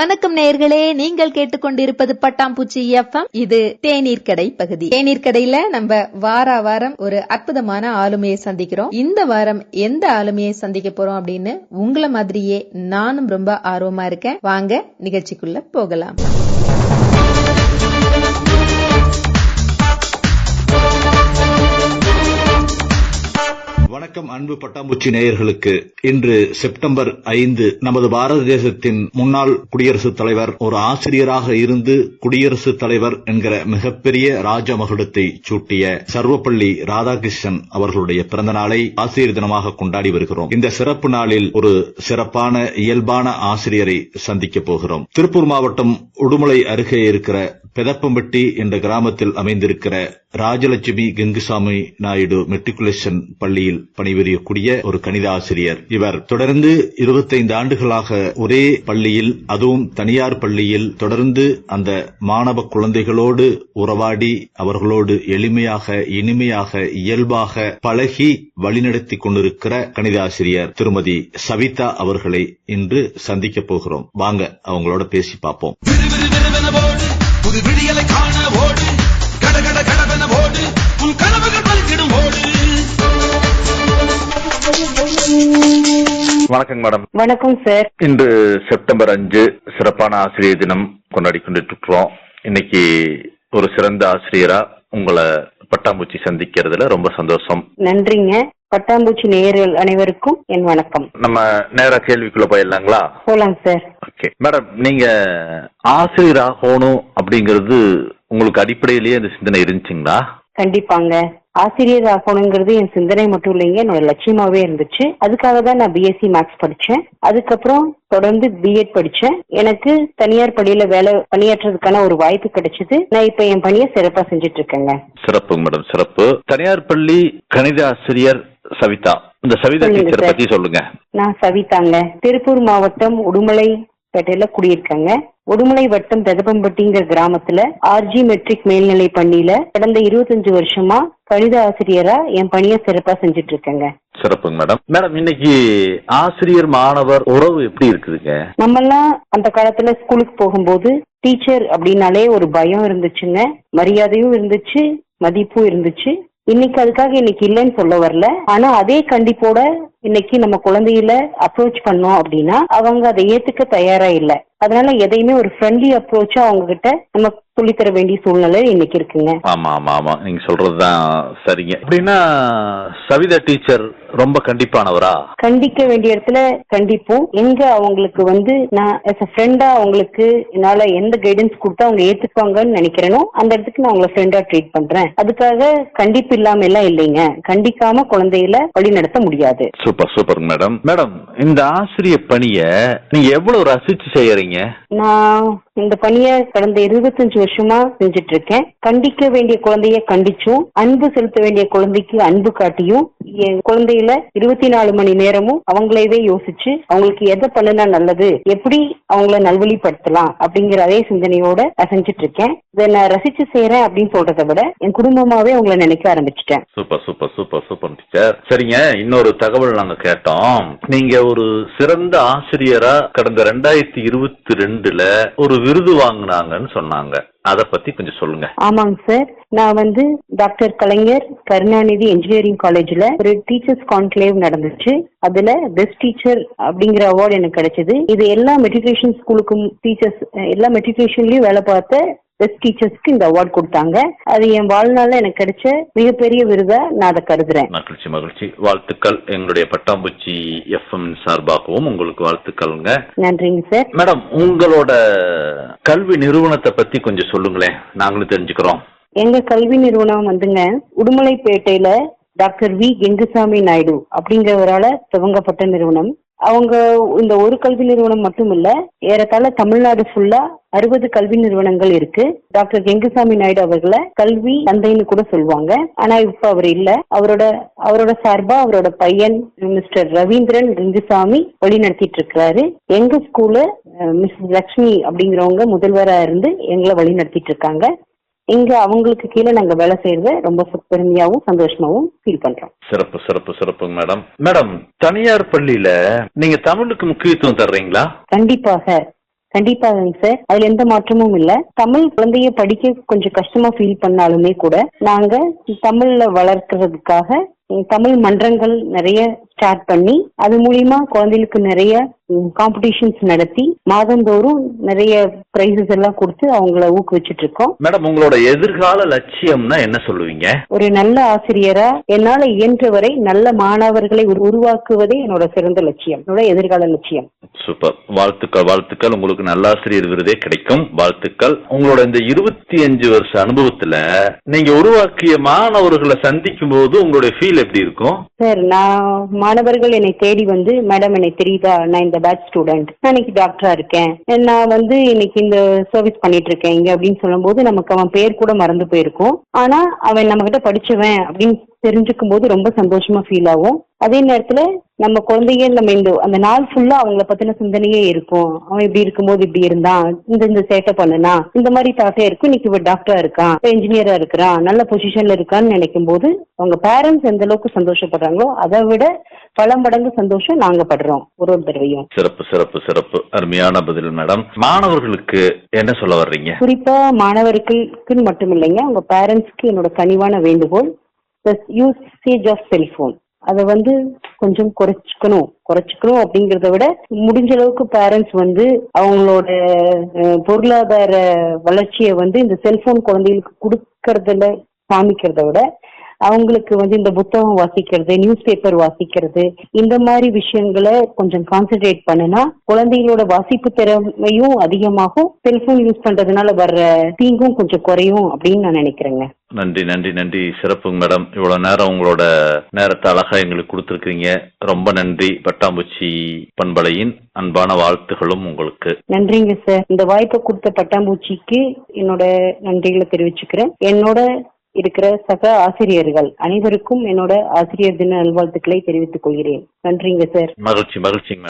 வணக்கம் நேர்களே நீங்கள் கேட்டுக்கொண்டிருப்பது பட்டாம்பூச்சி எஃப்எம். இது தேநீர் கடை பகுதி. தேநீர் கடையில நம்ம வார வாரம் ஒரு அற்புதமான ஆளுமையை சந்திக்கிறோம். இந்த வாரம் எந்த ஆளுமையை சந்திக்க போறோம் அப்படின்னு உங்களை மாதிரியே நானும் ரொம்ப ஆர்வமா இருக்கேன். வாங்க நிகழ்ச்சிக்குள்ள போகலாம். வணக்கம் அன்பு பட்டாம்பூச்சி நேயர்களுக்கு. இன்று செப்டம்பர் ஐந்து நமது பாரத தேசத்தின் முன்னாள் குடியரசுத் தலைவர் ஒரு ஆசிரியராக இருந்து குடியரசுத் தலைவர் என்கிற மிகப்பெரிய ராஜ மகுடத்தை சூட்டிய சர்வப்பள்ளி ராதாகிருஷ்ணன் அவர்களுடைய பிறந்த நாளை ஆசிரியர் தினமாக கொண்டாடி வருகிறோம். இந்த சிறப்பு நாளில் ஒரு சிறப்பான இயல்பான ஆசிரியரை சந்திக்க போகிறோம். திருப்பூர் மாவட்டம் உடுமலை அருகே இருக்கிற பெதப்பம்பட்டி என்ற கிராமத்தில் அமைந்திருக்கிற ராஜலட்சுமி கங்குசாமி நாயுடு மெட்ரிகுலேஷன் பள்ளியில் பணிபுரியக்கூடிய ஒரு கணித ஆசிரியர். இவர் தொடர்ந்து 25 ஆண்டுகளாக ஒரே பள்ளியில் அதுவும் தனியார் பள்ளியில் தொடர்ந்து அந்த மாணவ குழந்தைகளோடு உறவாடி அவர்களோடு எளிமையாக இனிமையாக இயல்பாக பழகி வழிநடத்தி கொண்டிருக்கிற கணித ஆசிரியர் திருமதி சவிதா அவர்களை இன்று சந்திக்க போகிறோம். வாங்க அவங்களோட பேசி பார்ப்போம். புது விடியலை காண ஓடு. கட கட கடவென ஓடு. உன் கனவுகள் பலித்திடும் ஓடு. வணக்கம் மேடம். வணக்கம் சார். இன்று செப்டம்பர் அஞ்சு சிறப்பான ஆசிரியர் தினம் கொண்டாடி கொண்டுட்டு இருக்கிறோம் இன்னைக்கு ஒரு சிறந்த ஆசிரியரா உங்களை பட்டாம்பூச்சி சந்திக்கிறதுல ரொம்ப சந்தோஷம். நன்றிங்க. பட்டாம்பூச்சி நேயர்கள் அனைவருக்கும் என் வணக்கம். நம்ம நேரா கேள்விக்குள்ள போயிடலாங்களா? போலாம் சார். ஓகே மேடம் நீங்க ஆசிரியர் ஆகணும் அப்படிங்கிறது உங்களுக்கு அடிப்படையிலேயே அந்த சிந்தனை இருந்துச்சுங்களா? கண்டிப்பாங்க. ஆசிரியர் ஆகணுங்கிறது என் சிந்தனை மட்டும் இல்லைங்க. என்னோட லட்சியமாவே இருந்துச்சு. அதுக்காக தான் நான் பிஎஸ்சி மேக்ஸ் படிச்சேன். அதுக்கப்புறம் தொடர்ந்து பிஎட் படிச்சேன். எனக்கு தனியார் பள்ளியில வேலை பணியாற்றுறதுக்கான ஒரு வாய்ப்பு கிடைச்சது. நான் இப்ப என் பணியை சிறப்பா செஞ்சுட்டு இருக்கேங்க சிறப்பு மேடம் சிறப்பு. தனியார் பள்ளி கணித ஆசிரியர் சவிதா. இந்த சவிதா டீச்சர் சார். பத்தி சொல்லுங்க. நான் சவிதாங்க. திருப்பூர் மாவட்டம் உடுமலை பேட்டையில குடியிருக்கேங்க. உடுமலை வட்டம் பெதப்பம்பட்டிங்கிற கிராமத்துல ஆர்ஜி மெட்ரிக் மேல்நிலை பள்ளியில கடந்த இருபத்தஞ்சு வருஷமா கணித ஆசிரியரா என் பணியை சிறப்பா செஞ்சுட்டு இருக்கேங்க சிறப்புங்க மேடம். மேடம் இன்னைக்கு ஆசிரியர் மாணவர் உறவு எப்படி இருக்குதுங்க? நம்மெல்லாம் அந்த காலத்துல ஸ்கூலுக்கு போகும்போது டீச்சர் அப்படின்னாலே ஒரு பயம் இருந்துச்சுங்க. மரியாதையும் இருந்துச்சு மதிப்பும் இருந்துச்சு. இன்னைக்கு அதுக்காக இன்னைக்கு இல்லைன்னு சொல்ல வரல. ஆனா அதே கண்டிப்போட இன்னைக்கு நம்ம குழந்தையில அப்ரோச் பண்ணோம் அப்படின்னா அவங்க அதை ஏத்துக்க தயாரா இல்ல. அதனால எதையுமே ஒரு ஃப்ரெண்ட்லி அப்ரோச்சா அவங்க கிட்ட நம்ம சொல்லித்தர வேண்டிய சூழ்நிலை இன்னைக்கு இருக்குங்க. ஆமா ஆமா ஆமா. நீங்க சொல்றதுதான் சரிங்க. அப்படின்னா சவிதா டீச்சர் ரொம்ப கண்டிப்பானவரா? கண்டிக்க வேண்டிய இடத்துல கண்டிப்போம். எங்க அவங்களுக்கு வந்து நான் a ஃப்ரெண்டா அவங்களுக்கு என்னால எந்த கைடன்ஸ் கொடுத்தா அவங்க ஏத்துப்பாங்கன்னு நினைக்கிறேனோ அந்த இடத்துக்கு நான் அவங்கள ஃப்ரெண்டா ட்ரீட் பண்றேன். அதுக்காக கண்டிப்பு இல்லாம எல்லாம் இல்லைங்க. கண்டிக்காம குழந்தைகளை வழி நடத்த முடியாது. சூப்பர் சூப்பர் மேடம் மேடம் இந்த ஆசிரியர் பணிய நீங்க எவ்வளவு ரசிச்சு செய்யறீங்க? நான் இந்த பணியை கடந்த இருபத்தஞ்சு வருஷமா செஞ்சுட்டு இருக்கேன் கண்டிக்க வேண்டிய குழந்தைய கண்டிச்சும் அன்பு செலுத்த வேண்டிய குழந்தைக்கு அன்பு காட்டியும் என் குழந்தையில இருபத்தி நாலு மணி நேரமும் அவங்களவே யோசிச்சு அவங்களுக்கு எதை பண்ணுனா நல்லது எப்படி அவங்கள நல்வழிப்படுத்தலாம் அப்படிங்கிற அதே சிந்தனையோட செஞ்சுட்டு இருக்கேன் இதை நான் ரசிச்சு செய்யறேன் அப்படின்னு சொல்றதை விட என் குடும்பமாவே அவங்கள நினைக்க ஆரம்பிச்சிட்டேன். Super super super super teacher சரிங்க இன்னொரு தகவல் நாங்க கேட்டோம். நீங்க ஒரு சிறந்த ஆசிரியரா கடந்த ரெண்டாயிரத்தி இருபத்தி ரெண்டுல ஒரு விருது வாங்குனாங்கன்னு சொன்னாங்க. அத பத்தி கொஞ்சம் சொல்லுங்க. ஆமாங்க சார். நான் வந்து டாக்டர் கலைஞர் கருணாநிதி இன்ஜினியரிங் காலேஜ்ல ஒரு டீச்சர்ஸ் கான்க்ளேவ் நடந்துச்சு. அதுல பெஸ்ட் டீச்சர் அப்படிங்கிற அவார்டு எனக்கு கிடைச்சது. இது எல்லா மெட்ரிகுலேஷன் ஸ்கூலுக்கும் டீச்சர்ஸ் எல்லா மெட்ரிகுலேஷன்லயும் வேலை பார்த்த பெஸ்ட் டீச்சர்ஸ்க்கு இந்த அவார்டு கொடுத்தாங்க. அது என் வாழ்நாள்ல எனக்கு கிடைச்ச மிகப்பெரிய விருதா நான் அதை கருதுறேன். மகிழ்ச்சி மகிழ்ச்சி. வாழ்த்துக்கள் எங்களுடைய பட்டாம்பூச்சி எஃப்எம் சார்பாகவும் உங்களுக்கு வாழ்த்துக்கள்ங்க. நன்றிங்க சார். மேடம் உங்களோட கல்வி நிறுவனத்தை பத்தி கொஞ்சம் சொல்லுங்களேன். நாங்களும் தெரிஞ்சுக்கிறோம். எங்க கல்வி நிறுவனம் வந்துங்க உடுமலைப்பேட்டையில டாக்டர் வி. கெங்குசாமி நாயுடு அப்படிங்கிறவரால துவங்கப்பட்ட நிறுவனம். அவங்க இந்த ஒரு கல்வி நிறுவனம் மட்டும் இல்ல ஏறத்தாழ தமிழ்நாடு ஃபுல்லா அறுபது கல்வி நிறுவனங்கள் இருக்கு. டாக்டர் கெங்குசாமி நாயுடு அவர்களை கல்வி தந்தைன்னு கூட சொல்லுவாங்க. ஆனா இப்ப அவர் இல்ல. அவரோட அவரோட சார்பா அவரோட பையன் மிஸ்டர் ரவீந்திரன் கெங்குசாமி வழி நடத்திட்டு இருக்கிறாரு எங்க ஸ்கூல்ல மிஸ் லக்ஷ்மி அப்படிங்கிறவங்க முதல்வரா இருந்து எங்களை வழி நடத்திட்டு இருக்காங்க இங்க அவங்களுக்கு கீழே நாங்க வேலை செய்யறத ரொம்ப பெருமையாவும் சந்தோஷமாவும் ஃபீல் பண்றோம். சிறப்பு சிறப்பு சிறப்பு மேடம். மேடம் தனியார் பள்ளியில நீங்க தமிழுக்கு முக்கியத்துவம் தர்றீங்களா? கண்டிப்பாக கண்டிப்பாங்க சார். அதுல எந்த மாற்றமும் இல்ல. தமிழ் குழந்தைய படிக்க கொஞ்சம் கஷ்டமா ஃபீல் பண்ணாலுமே கூட நாங்க தமிழ்ல வளர்க்கறதுக்காக தமிழ் மன்றங்கள் நிறைய ஸ்டார்ட் பண்ணி அது மூலியமா குழந்தைகளுக்கு நிறைய காம்படிஷன்ஸ் நடத்தி மாதந்தோறும் நிறைய பிரைசஸ் எல்லாம் கொடுத்து அவங்கள ஊக்குவிச்சிட்டு இருக்கோம். மேடம் உங்களோட எதிர்கால லட்சியம்னா என்ன சொல்லுவீங்க? ஒரு நல்ல ஆசிரியரா என்னால இயன்றவரை நல்ல மாணவர்களை உரு- உருவாக்குவதே என்னோட சிறந்த லட்சியம் என்னோட எதிர்கால லட்சியம். சூப்பர் வாழ்த்துக்கள் வாழ்த்துக்கள். உங்களுக்கு நல்லாசிரியர் விருதே கிடைக்கும். வாழ்த்துக்கள். உங்களோட இந்த இருபத்தி அஞ்சு வருஷ அனுபவத்துல நீங்க உருவாக்கிய மாணவர்களை சந்திக்கும் போது உங்களுடைய ஃபீல் எப்படி இருக்கும்? சார் நான் மாணவர்கள் என்னை தேடி வந்து மேடம் என்னை தெரியுதா? நான் இந்த பேட்ச் ஸ்டூடெண்ட் நான் இன்னைக்கு டாக்டரா இருக்கேன். நான் வந்து இன்னைக்கு இந்த சர்வீஸ் பண்ணிட்டு இருக்கேன். இங்க அப்படின்னு சொல்லும்போது நமக்கு அவன் பேர் கூட மறந்து போயிருக்கும். ஆனா அவன் நம்ம கிட்ட படிச்சவன் அப்படின்னு தெரிஞ்சுக்கும் போது ரொம்ப சந்தோஷமா ஃபீல் ஆகும். அதே நேரத்துல நம்ம குழந்தைங்க நம்ம இந்த அந்த நாள் ஃபுல்லா அவங்கள பத்தின சிந்தனையே இருக்கும். அவன் இப்படி இருக்கும்போது இப்படி இருந்தான். இந்த இந்த சேட்டை பண்ணுனா இந்த மாதிரி தாட்டே இருக்கும். இன்னைக்கு இவன் டாக்டரா இருக்கான் இன்ஜினியரா இருக்கிறான் நல்ல பொசிஷன்ல இருக்கான்னு நினைக்கும் போது அவங்க பேரண்ட்ஸ் எந்த அளவுக்கு சந்தோஷப்படுறாங்களோ அதை விட பல மடங்கு சந்தோஷம் நாங்க படுறோம் ஒரு ஒரு தடவையும். சிறப்பு சிறப்பு சிறப்பு. அருமையான பதில் மேடம் மாணவர்களுக்கு என்ன சொல்ல வர்றீங்க? குறிப்பா மாணவர்களுக்கு மட்டும் இல்லைங்க. அவங்க பேரண்ட்ஸ்க்கு என்னோட கனிவான வேண்டுகோள். யூசேஜ் ஆஃப் செல்போன் அதை வந்து கொஞ்சம் குறைச்சிக்கணும். குறைச்சிக்கணும் அப்படிங்கறத விட முடிஞ்ச அளவுக்கு பேரண்ட்ஸ் வந்து அவங்களோட பொருளாதார வளர்ச்சியை வந்து இந்த செல்போன் குழந்தைகளுக்கு கொடுக்கறதுல காமிக்கிறத விட அவங்களுக்கு வந்து இந்த புத்தகம் வாசிக்கிறது நியூஸ் பேப்பர் வாசிக்கிறது இந்த மாதிரி விஷயங்களை கொஞ்சம் கான்சென்ட்ரேட் பண்ணுனா குழந்தைகளோட வாசிப்பு திறமையும் அதிகமாகும் செல்போன் யூஸ் பண்றதுனால வர்ற தீங்கும் கொஞ்சம் குறையும் அப்படின்னு நான் நினைக்கிறேங்க. நன்றி நன்றி நன்றி. சிறப்புங்க மேடம். இவ்வளவு நேரம் உங்களோட நேரத்தை அழகா எங்களுக்கு கொடுத்துருக்கீங்க ரொம்ப நன்றி. பட்டாம்பூச்சி பண்பலையின் அன்பான வாழ்த்துகளும் உங்களுக்கு. நன்றிங்க சார். இந்த வாய்ப்பை கொடுத்த பட்டாம்பூச்சிக்கு என்னோட நன்றிகளை தெரிவிச்சுக்கிறேன். என்னோட இருக்கிற சக ஆசிரியர்கள் அனைவருக்கும் என்னோட ஆசிரியர் தின நல்வாழ்த்துக்களை தெரிவித்துக் கொள்கிறேன். நன்றிங்க சார். மகிழ்ச்சி மகிழ்ச்சிங்க